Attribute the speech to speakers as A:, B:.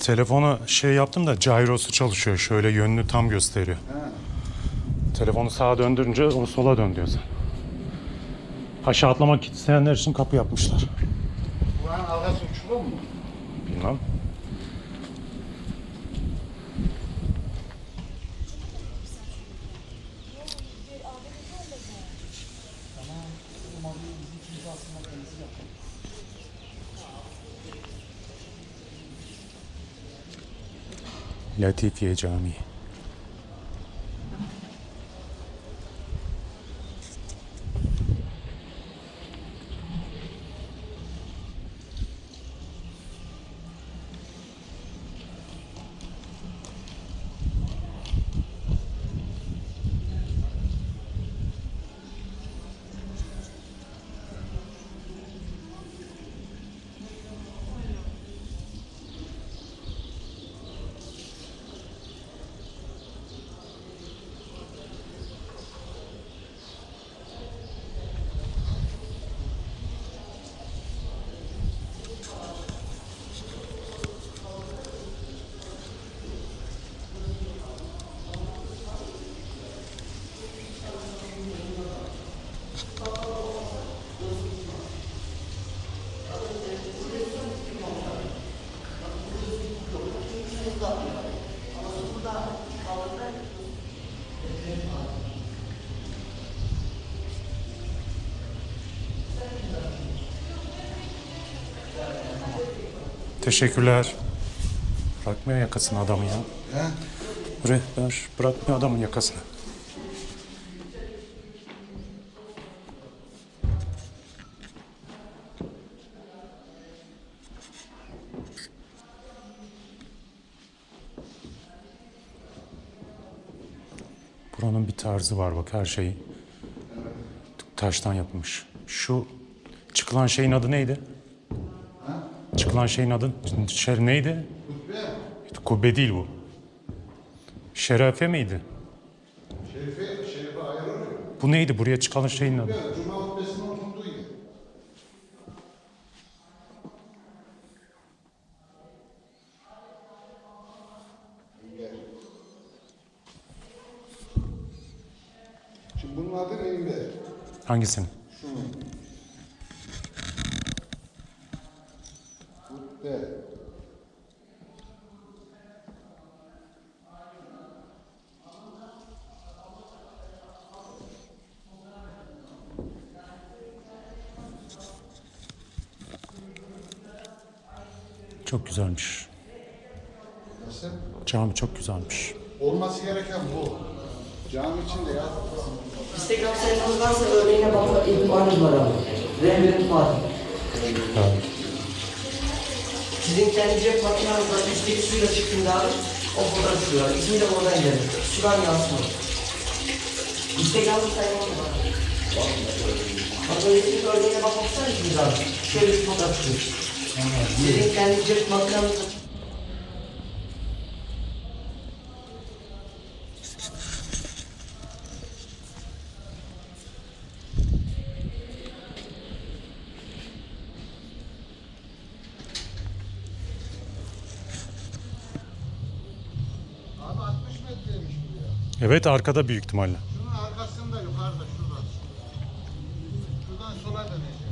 A: Telefonu şey yaptım da gyrosu çalışıyor. Şöyle yönünü tam gösteriyor. Telefonu sağa döndürünce onu sola dön diyor sen. Aşağı atlamak isteyenler için kapı yapmışlar.
B: Buranın arkası uçurum mu?
A: Bilmem. Latifiye Camii. Teşekkürler. Bırakmıyor yakasını adamı ya.
B: He?
A: Rehber bırakmıyor adamın yakasını. Buranın bir tarzı var bak her şey taştan yapılmış. Şu çıkılan şeyin adı neydi? Çıkılan şeyin adı şey neydi? Kubbe değil bu. Şerefe miydi?
B: Şerife, şerife ayırır.
A: Bu neydi? Buraya çıkan şeyin adı.
B: Cuma hutbesinin okunduğu yer. Şimdi bunun adı minber.
A: Hangisinin? Çok güzelmiş.
B: Nasıl?
A: Cami çok güzelmiş.
B: Olması gereken bu. Cami içinde ya.
C: Instagram sayfanız varsa örneğine bakma ihtimaliniz var abi. Rehberin Fatih.
A: Evet.
C: Sizin kendi cep makinenizden üstteki suyla çıktığında abi o fotoğrafı sürüyor. İsmi de oradan gelir. Sudan yansıma. Instagram sayfanız var. Az önceki örneğine bakmak ister misiniz abi? Şöyle bir fotoğraf çıkıyor. Sizin kendi cep Evet
B: arkada büyük ihtimalle. Şunun arkasında
A: yukarıda şurada. Şuradan sola dönecek.